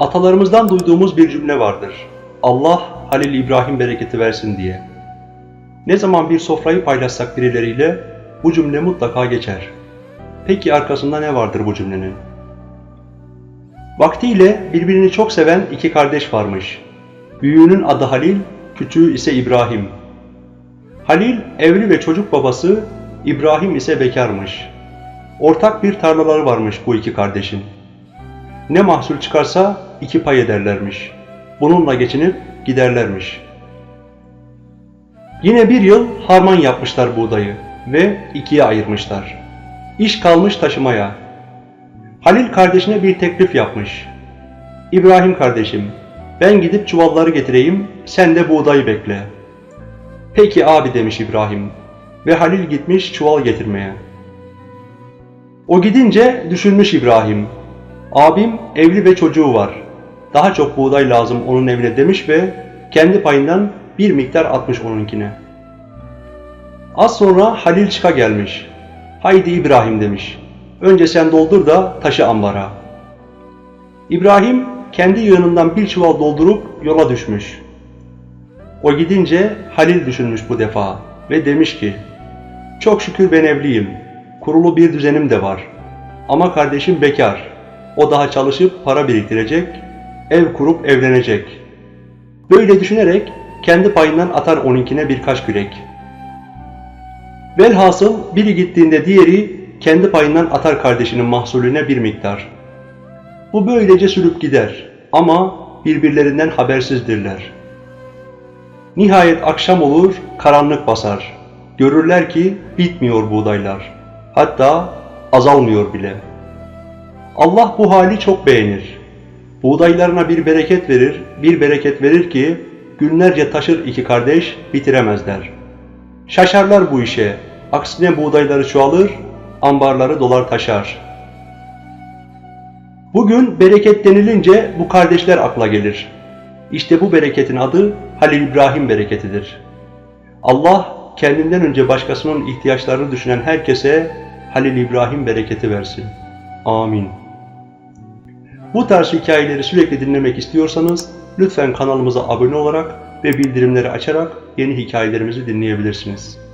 Atalarımızdan duyduğumuz bir cümle vardır. Allah Halil İbrahim bereketi versin diye. Ne zaman bir sofrayı paylaşsak birileriyle bu cümle mutlaka geçer. Peki arkasında ne vardır bu cümlenin? Vaktiyle birbirini çok seven iki kardeş varmış. Büyüğünün adı Halil, küçüğü ise İbrahim. Halil evli ve çocuk babası, İbrahim ise bekarmış. Ortak bir tarlaları varmış bu iki kardeşin. Ne mahsul çıkarsa iki pay ederlermiş. Bununla geçinip giderlermiş. Yine bir yıl harman yapmışlar buğdayı ve ikiye ayırmışlar. İş kalmış taşımaya. Halil kardeşine bir teklif yapmış. İbrahim kardeşim, ben gidip çuvalları getireyim, sen de buğdayı bekle. Peki abi demiş İbrahim ve Halil gitmiş çuval getirmeye. O gidince düşünmüş İbrahim. Abim evli ve çocuğu var. Daha çok buğday lazım onun evine demiş ve kendi payından bir miktar atmış onunkine. Az sonra Halil çıka gelmiş. Haydi İbrahim demiş. Önce sen doldur da taşı ambara. İbrahim kendi yığınından bir çuval doldurup yola düşmüş. O gidince Halil düşünmüş bu defa ve demiş ki Çok şükür ben evliyim. Kurulu bir düzenim de var. Ama kardeşim bekar. O daha çalışıp para biriktirecek, ev kurup evlenecek. Böyle düşünerek kendi payından atar onunkine birkaç kürek. Velhasıl biri gittiğinde diğeri kendi payından atar kardeşinin mahsulüne bir miktar. Bu böylece sürüp gider ama birbirlerinden habersizdirler. Nihayet akşam olur, karanlık basar. Görürler ki bitmiyor buğdaylar. Hatta azalmıyor bile. Allah bu hali çok beğenir. Buğdaylarına bir bereket verir, bir bereket verir ki günlerce taşır iki kardeş bitiremezler. Şaşarlar bu işe. Aksine buğdayları çoğalır, ambarları dolar taşar. Bugün bereket denilince bu kardeşler akla gelir. İşte bu bereketin adı Halil İbrahim bereketidir. Allah kendinden önce başkasının ihtiyaçlarını düşünen herkese Halil İbrahim bereketi versin. Amin. Bu tarz hikayeleri sürekli dinlemek istiyorsanız lütfen kanalımıza abone olarak ve bildirimleri açarak yeni hikayelerimizi dinleyebilirsiniz.